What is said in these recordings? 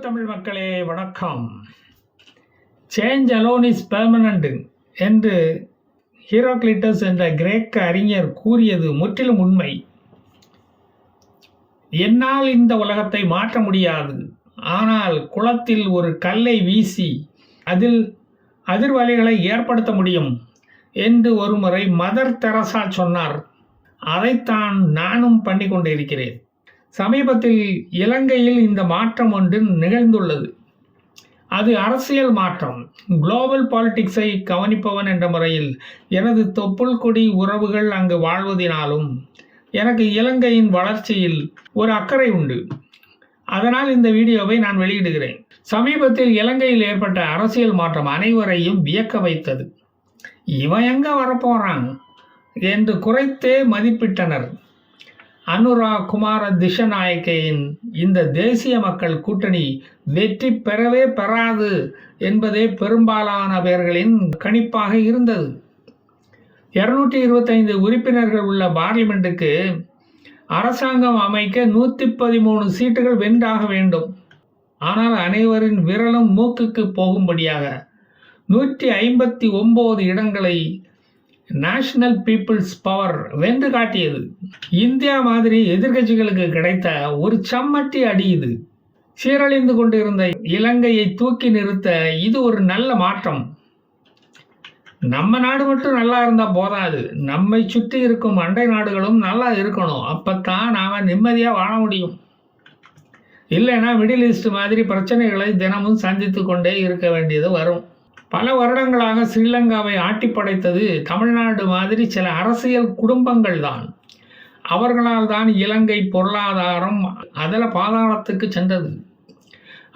தமிழ் மக்களே வணக்கம். Change alone is permanent என்று ஹீரோக்ளிட்டஸ் என்ற கிரேக்க அறிஞர் கூறியது முற்றிலும் உண்மை. என்னால் இந்த உலகத்தை மாற்ற முடியாது. ஆனால் குளத்தில் ஒரு கல்லை வீசி அதில் அதிர்வலைகளை ஏற்படுத்த முடியும் என்று ஒருமுறை மதர் தெரசா சொன்னார். அதைத்தான் நானும் பண்ணி கொண்டிருக்கிறேன் சமீபத்தில் இலங்கையில் இந்த மாற்றம் ஒன்று நிகழ்ந்துள்ளது. அது அரசியல் மாற்றம். குளோபல் பாலிடிக்ஸை கவனிப்பவன் என்ற முறையில் எனது தொப்புள் கொடி உறவுகள் அங்கு வாழ்வதினாலும் எனக்கு இலங்கையின் வளர்ச்சியில் ஒரு அக்கறை உண்டு. அதனால் இந்த வீடியோவை நான் வெளியிடுகிறேன். சமீபத்தில் இலங்கையில் ஏற்பட்ட அரசியல் மாற்றம் அனைவரையும் வியக்க வைத்தது. இவன் எங்க வரப்போறான்? என்று குறைத்தே மதிப்பிட்டனர். அனுரா குமார திஷநாயக்கையின் இந்த தேசிய மக்கள் கூட்டணி வெற்றி பெறவே பெறாது என்பதே பெரும்பாலானவர்களின் கணிப்பாக இருந்தது. இருநூற்றி இருபத்தைந்து உறுப்பினர்கள் உள்ள பார்லிமெண்ட்டுக்கு அரசாங்கம் அமைக்க நூற்றி பதிமூணு சீட்டுகள் வென்றாக வேண்டும். ஆனால் அனைவரின் விரலும் மூக்குக்கு போகும்படியாக நூற்றி ஐம்பத்தி ஒம்பது இடங்களை நேஷனல் பீப்புள்ஸ் பவர் வென்று காட்டியது. இந்தியா மாதிரி எதிர்க்கட்சிகளுக்கு கிடைத்த ஒரு சம்மட்டி அடி இது. சீரழிந்து கொண்டிருந்த இலங்கையை தூக்கி நிறுத்த இது ஒரு நல்ல மாற்றம். நம்ம நாடு மட்டும் நல்லா இருந்தால் போதாது. நம்மை சுற்றி இருக்கும் அண்டை நாடுகளும் நல்லா இருக்கணும். அப்பத்தான் நாம் நிம்மதியாக வாழ முடியும். இல்லைன்னா மிடில் ஈஸ்ட் மாதிரி பிரச்சனைகளை தினமும் சந்தித்து கொண்டே இருக்க வேண்டியது வரும். பல வருடங்களாக ஸ்ரீலங்காவை ஆட்டி படைத்தது தமிழ்நாடு மாதிரி சில அரசியல் குடும்பங்கள் தான். அவர்களால் தான் இலங்கை பொருளாதாரம் அதில் பாதாளத்துக்கு சென்றது.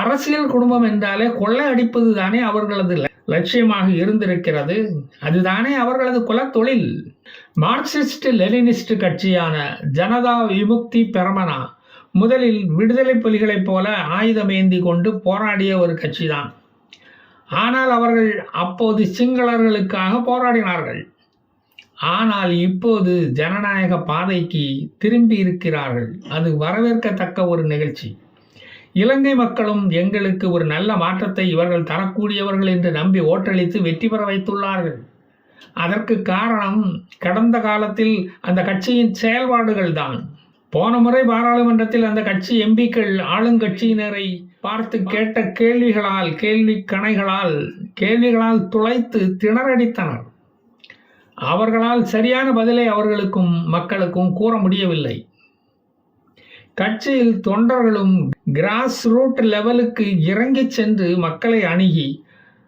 அரசியல் குடும்பம் என்றாலே கொள்ளை அடிப்பது தானே அவர்களது லட்சியமாக இருந்திருக்கிறது. அதுதானே அவர்களது குலத்தொழில் மார்க்சிஸ்ட் லெனினிஸ்ட் கட்சியான ஜனதா விமுக்தி பெரமனா முதலில் விடுதலை புலிகளைப் போல ஆயுதமேந்தி கொண்டு போராடிய ஒரு கட்சிதான் ஆனால் அவர்கள் அப்போது சிங்களர்களுக்காக போராடினார்கள். ஆனால் இப்போது ஜனநாயக பாதைக்கு திரும்பி இருக்கிறார்கள். அது வரவேற்கத்தக்க ஒரு நிகழ்ச்சி. இலங்கை மக்களும் எங்களுக்கு ஒரு நல்ல மாற்றத்தை இவர்கள் தரக்கூடியவர்கள் என்று நம்பி ஓட்டளித்து வெற்றி பெற வைத்துள்ளார்கள். அதற்கு காரணம் கடந்த காலத்தில் அந்த கட்சியின் செயல்பாடுகள் தான் போன முறை பாராளுமன்றத்தில் அந்த கட்சி எம்பிக்கள் ஆளுங்கட்சியினரை பார்த்து கேட்ட கேள்விகளால் கேள்வி கணைகளால் கேள்விகளால் துளைத்து திணறடித்தனர். அவர்களால் சரியான பதிலை அவர்களுக்கும் மக்களுக்கும் கூற முடியவில்லை. கட்சியில் தொண்டர்களும் கிராஸ் ரூட் லெவலுக்கு இறங்கி சென்று மக்களை அணுகி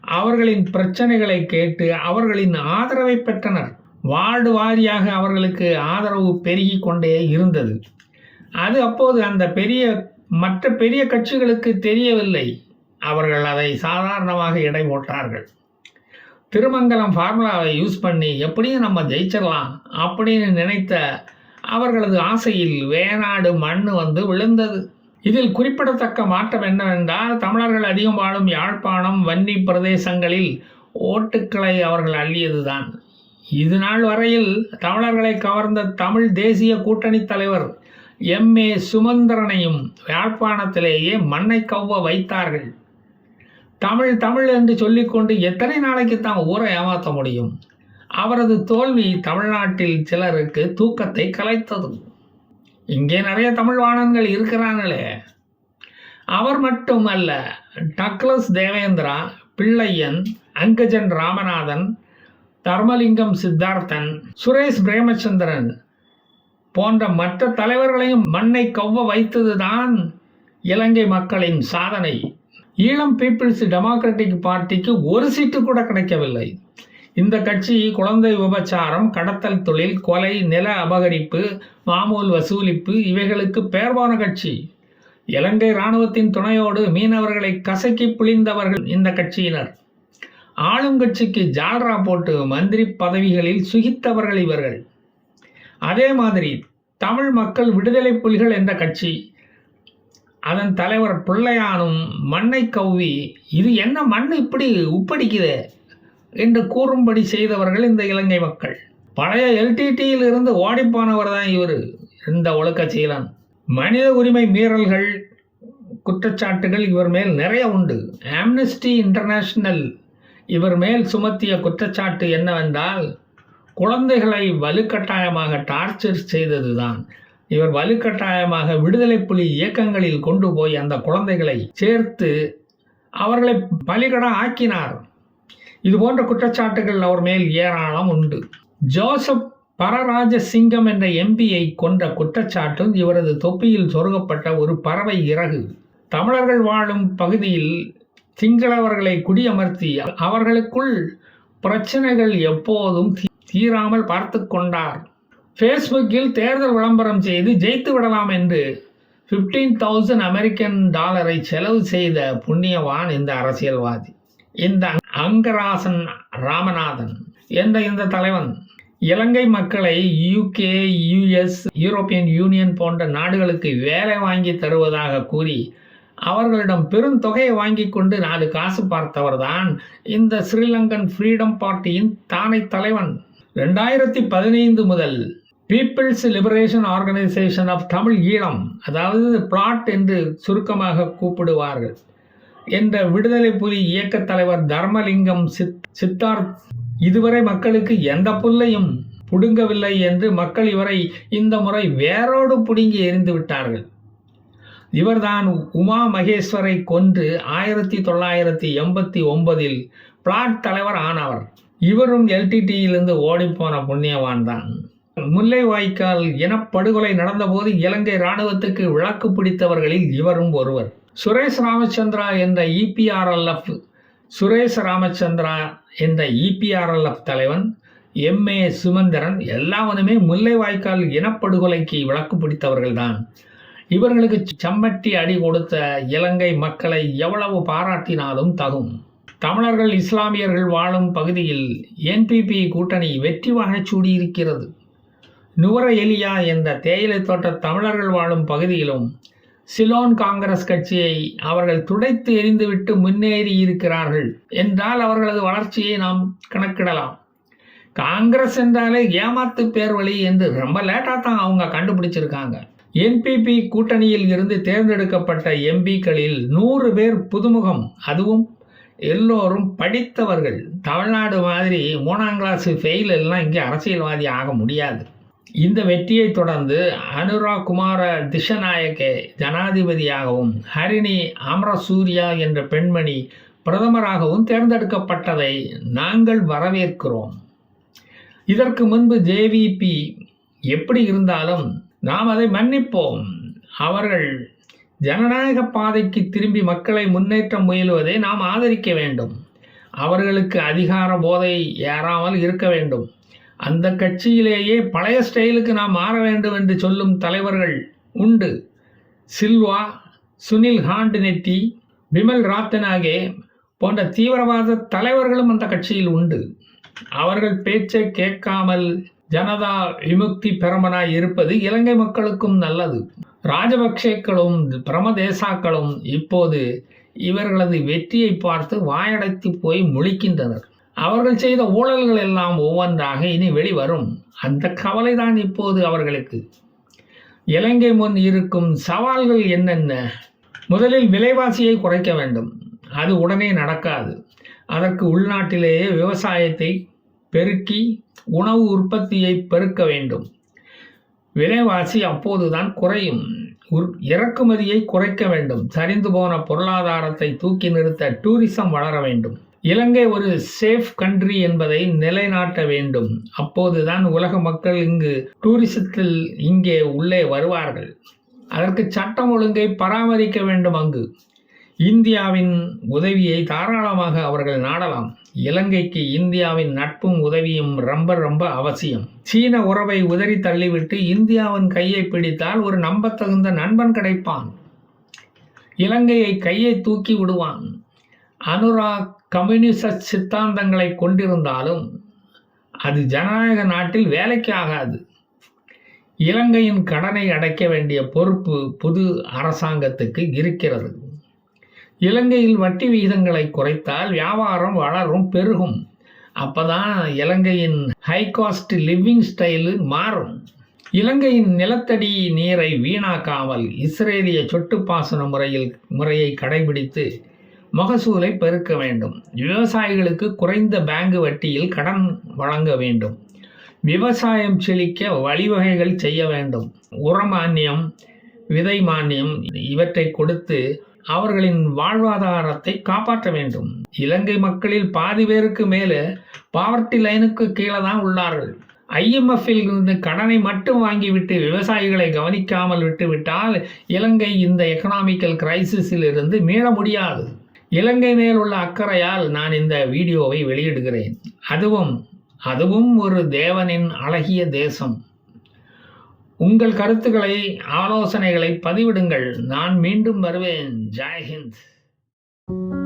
அவர்களின் பிரச்சனைகளை கேட்டு அவர்களின் ஆதரவை பெற்றனர். வார்டு வாரியாக அவர்களுக்கு ஆதரவு பெருகி கொண்டே இருந்தது. அது அப்போது அந்த பெரிய மற்ற பெரிய கட்சிகளுக்கு தெரியவில்லை. அவர்கள் அதை சாதாரணமாக எடை போட்டார்கள் திருமங்கலம் ஃபார்முலாவை யூஸ் பண்ணி எப்படியும் நம்ம ஜெயிச்சிடலாம் அப்படின்னு நினைத்த அவர்களது ஆசையில் வேநாடு மண் வந்து விழுந்தது. இதில் குறிப்பிடத்தக்க மாற்றம் என்னவென்றால் தமிழர்கள் அதிகம் வாழும் யாழ்ப்பாணம் வன்னி பிரதேசங்களில் ஓட்டுக்களை அவர்கள் அள்ளியதுதான். இது நாள் வரையில் தமிழர்களை கவர்ந்த தமிழ் தேசிய கூட்டணி தலைவர் எம். ஏ. சுமந்திரனையும் யாழ்ப்பாணத்திலேயே மண்ணை கவ்வ வைத்தார்கள். தமிழ் தமிழ் என்று சொல்லிக்கொண்டு எத்தனை நாளைக்கு தான் ஊரை ஏமாற்ற முடியும்? அவரது தோல்வி தமிழ்நாட்டில் சிலருக்கு தூக்கத்தை கலைத்தது. இங்கே நிறைய தமிழ் வாணன்கள் இருக்கிறாங்களே. அவர் மட்டும் அல்ல டக்ளஸ் தேவேந்திரா பிள்ளையன் அங்கஜன் ராமநாதன் தர்மலிங்கம் சித்தார்த்தன் சுரேஷ் பிரேமச்சந்திரன் போன்ற மற்ற தலைவர்களையும் மண்ணை கவ்வ வைத்ததுதான் இலங்கை மக்களின் சாதனை. ஈழம் பீப்புள்ஸ் டெமோக்ராட்டிக் பார்ட்டிக்கு ஒரு சீட்டு கூட கிடைக்கவில்லை. இந்த கட்சி குழந்தை விபச்சாரம் கடத்தல் தொழில் கொலை நில அபகரிப்பு மாமூல் வசூலிப்பு இவைகளுக்கு பெயர் போன கட்சி. இலங்கை இராணுவத்தின் துணையோடு மீனவர்களை கசக்கி பிழிந்தவர்கள் இந்த கட்சியினர். ஆளுங்கட்சிக்கு ஜால்ரா போட்டு மந்திரி பதவிகளில் சுகித்தவர்கள் இவர்கள். அதே மாதிரி தமிழ் மக்கள் விடுதலை புலிகள் என்ற கட்சி அதன் தலைவர் பிள்ளையானும் மண்ணை கவ்வி இது என்ன மண் இப்படி உப்படிக்குது என்று கூறும்படி செய்தவர்கள் இந்த இலங்கை மக்கள். பழைய எல்டிடியில் இருந்து ஓடிப்போனவர் தான் இவர் இந்த ஒழுக்கச்சீலன். மனித உரிமை மீறல்கள் குற்றச்சாட்டுகள் இவர் மேல் நிறைய உண்டு. ஆம்னஸ்டி இன்டர்நேஷனல் இவர் மேல் சுமத்திய குற்றச்சாட்டு என்னவென்றால் குழந்தைகளை வலுக்கட்டாயமாக டார்ச்சர் செய்ததுதான். இவர் வலுக்கட்டாயமாக விடுதலை புலி இயக்கங்களில் கொண்டு போய் அந்த குழந்தைகளை சேர்த்து அவர்களை பலிகடா ஆக்கினார். இது போன்ற குற்றச்சாட்டுகள் அவர் மேல் ஏராளம் உண்டு. ஜோசப் பரராஜ சிங்கம் என்ற எம்பியை கொண்ட குற்றச்சாட்டும் இவரது தொப்பியில் சொருகப்பட்ட ஒரு பறவை இறகு. தமிழர்கள் வாழும் பகுதியில் சிங்களவர்களை குடியமர்த்தி அவர்களுக்குள் பிரச்சனைகள் எப்போதும் தீராமல் பார்த்து கொண்டார். ஃபேஸ்புக்கில் தேர்தல் விளம்பரம் செய்து ஜெயித்து விடலாம் என்று ஃபிஃப்டீன் தௌசண்ட் அமெரிக்கன் டாலரை செலவு செய்த புண்ணியவான் இந்த அரசியல்வாதி. இந்த அங்கராசன் ராமநாதன். என்ற இந்த தலைவன்? இலங்கை மக்களை யூகே யுஎஸ் யூரோப்பியன் யூனியன் போன்ற நாடுகளுக்கு வேலை வாங்கி தருவதாக கூறி அவர்களிடம் பெரும் தொகையை வாங்கி கொண்டு நாலு காசு பார்த்தவர்தான் இந்த ஸ்ரீலங்கன் ஃப்ரீடம் பார்ட்டியின் தானை தலைவன். ரெண்டாயிரத்தி பதினைந்து முதல் people's liberation organisation of Tamil Eelam அதாவது பிளாட் என்று சுருக்கமாக கூப்பிடுவார்கள் என்ற விடுதலை புலி இயக்கத் தலைவர் தர்மலிங்கம் சித் சித்தார்த் இதுவரை மக்களுக்கு எந்த புல்லையும் புடுங்கவில்லை என்று மக்கள் இவரை இந்த முறை வேரோடு புடுங்கி எரிந்து விட்டார்கள். இவர்தான் உமா மகேஸ்வரை கொன்று ஆயிரத்தி தொள்ளாயிரத்தி எண்பத்தி ஒன்பதில் பிளாட் தலைவர் ஆனவர். இவரும் எல்டிடியிலிருந்து ஓடிப்போன புண்ணியவான் தான் முல்லைவாய்க்கால் இனப்படுகொலை நடந்தபோது இலங்கை இராணுவத்துக்கு விளக்கு பிடித்தவர்களில் இவரும் ஒருவர். சுரேஷ் ராமச்சந்திரா என்ற இபிஆர்எல்எஃப் சுரேஷ் ராமச்சந்திரா என்ற இபிஆர்எல்எஃப் தலைவன் எம்ஏ சுமந்திரன் எல்லாவனுமே முல்லைவாய்க்கால் இனப்படுகொலைக்கு விளக்கு பிடித்தவர்கள்தான். இவர்களுக்கு சம்மட்டி அடி கொடுத்த இலங்கை மக்களை எவ்வளவு பாராட்டினாலும் தகும். தமிழர்கள் இஸ்லாமியர்கள் வாழும் பகுதியில் என்பிபி கூட்டணி வெற்றி வாகச் சூடியிருக்கிறது. நுவர எலியா என்ற தேயிலை தோட்ட தமிழர்கள் வாழும் பகுதியிலும் சிலோன் காங்கிரஸ் கட்சியை அவர்கள் துடைத்து எரிந்துவிட்டு முன்னேறி இருக்கிறார்கள் என்றால் அவர்களது வளர்ச்சியை நாம் கணக்கிடலாம். காங்கிரஸ் என்றாலே ஏமாத்து பேர் வழி என்று ரொம்ப லேட்டாக தான் அவங்க கண்டுபிடிச்சிருக்காங்க. என்பிபி கூட்டணியில் இருந்து தேர்ந்தெடுக்கப்பட்ட எம்பிக்களில் நூறு பேர் புதுமுகம் அதுவும் எல்லோரும் படித்தவர்கள். தமிழ்நாடு மாதிரி மூணாம் கிளாஸ் ஃபெயில் எல்லாம் இங்கே அரசியல்வாதி ஆக முடியாது. இந்த வெற்றியை தொடர்ந்து அனுராக் குமார திஷநாயக்கே ஜனாதிபதியாகவும் ஹரிணி அமரசூர்யா என்ற பெண்மணி பிரதமராகவும் தேர்ந்தெடுக்கப்பட்டதை நாங்கள் வரவேற்கிறோம். இதற்கு முன்பு ஜேவிபி எப்படி இருந்தாலும் நாம் அதை மன்னிப்போம். அவர்கள் ஜனநாயக பாதைக்கு திரும்பி மக்களை முன்னேற்ற முயலுவதை நாம் ஆதரிக்க வேண்டும். அவர்களுக்கு அதிகார போதை ஏறாமல் இருக்க வேண்டும். அந்த கட்சியிலேயே பழைய ஸ்டைலுக்கு நாம் மாற வேண்டும் என்று சொல்லும் தலைவர்கள் உண்டு. சில்வா சுனில் ஹாண்டினெட்டி பிமல் ராத்தனாகே போன்ற தீவிரவாத தலைவர்களும் அந்த கட்சியில் உண்டு. அவர்கள் பேச்சை கேட்காமல் ஜனதா விமுக்தி பெருமனாய் இருப்பது இலங்கை மக்களுக்கும் நல்லது. ராஜபக்சேக்களும் பிரமதேசாக்களும் இப்போது இவர்களது வெற்றியை பார்த்து வாயடைத்து போய் முழிக்கின்றனர். அவர்கள் செய்த ஊழல்கள் எல்லாம் ஒவ்வொன்றாக இனி வெளிவரும். அந்த கவலைதான் இப்போது அவர்களுக்கு. இலங்கை முன் இருக்கும் சவால்கள் என்னென்ன? முதலில் விலைவாசியை குறைக்க வேண்டும். அது உடனே நடக்காது. அதற்கு உள்நாட்டிலேயே விவசாயத்தை பெருக்கி உணவு உற்பத்தியை பெருக்க வேண்டும். விலைவாசி அப்போதுதான் குறையும். இறக்குமதியை குறைக்க வேண்டும். சரிந்து போன பொருளாதாரத்தை தூக்கி நிறுத்த டூரிசம் வளர வேண்டும். இலங்கை ஒரு சேஃப் கண்ட்ரி என்பதை நிலைநாட்ட வேண்டும். அப்போதுதான் உலக மக்கள் இங்கு டூரிசத்தில் இங்கே உள்ளே வருவார்கள். அதற்கு சட்டம் ஒழுங்கை பராமரிக்க வேண்டும் அங்கு. இந்தியாவின் உதவியை தாராளமாக அவர்கள் நாடலாம். இலங்கைக்கு இந்தியாவின் நட்பும் உதவியும் ரொம்ப ரொம்ப அவசியம். சீன உறவை உதறி தள்ளிவிட்டு இந்தியாவின் கையை பிடித்தால் ஒரு நம்பத்தகுந்த நண்பன் கிடைப்பான். இலங்கையை கையை தூக்கி விடுவான். அனுராக் கம்யூனிச சித்தாந்தங்களை கொண்டிருந்தாலும் அது ஜனநாயக நாட்டில் வேலைக்கு ஆகாது. இலங்கையின் கடனை அடைக்க வேண்டிய பொறுப்பு புது அரசாங்கத்துக்கு இருக்கிறது. இலங்கையில் வட்டி விகிதங்களை குறைத்தால் வியாபாரம் வளரும் பெருகும். அப்பதான் இலங்கையின் ஹை காஸ்ட் லிவிங் ஸ்டைலு மாறும். இலங்கையின் நிலத்தடி நீரை வீணாக்காமல் இஸ்ரேலிய சொட்டு பாசன முறையில் முறையை கடைபிடித்து மகசூலை பெருக்க வேண்டும். விவசாயிகளுக்கு குறைந்த பேங்கு வட்டியில் கடன் வழங்க வேண்டும். விவசாயம் செழிக்க வழிவகைகள் செய்ய வேண்டும். உர மானியம் விதை மானியம் இவற்றை கொடுத்து அவர்களின் வாழ்வாதாரத்தை காப்பாற்ற வேண்டும். இலங்கை மக்களில் பாதி பேருக்கு மேலே பாவர்ட்டி லைனுக்கு கீழே தான் உள்ளார்கள் ஐஎம்எஃப்பில் இருந்து கடனை மட்டும் வாங்கிவிட்டு விவசாயிகளை கவனிக்காமல் விட்டுவிட்டால் இலங்கை இந்த எக்கனாமிக்கல் கிரைசிஸில் இருந்து மீள முடியாது. இலங்கை மேல் உள்ள அக்கறையால் நான் இந்த வீடியோவை வெளியிடுகிறேன். அதுவும் அதுவும் ஒரு தேவனின் அழகிய தேசம். உங்கள் கருத்துக்களை ஆலோசனைகளை பதிவிடுங்கள். நான் மீண்டும் வருவேன். ஜெய்ஹிந்த். thank you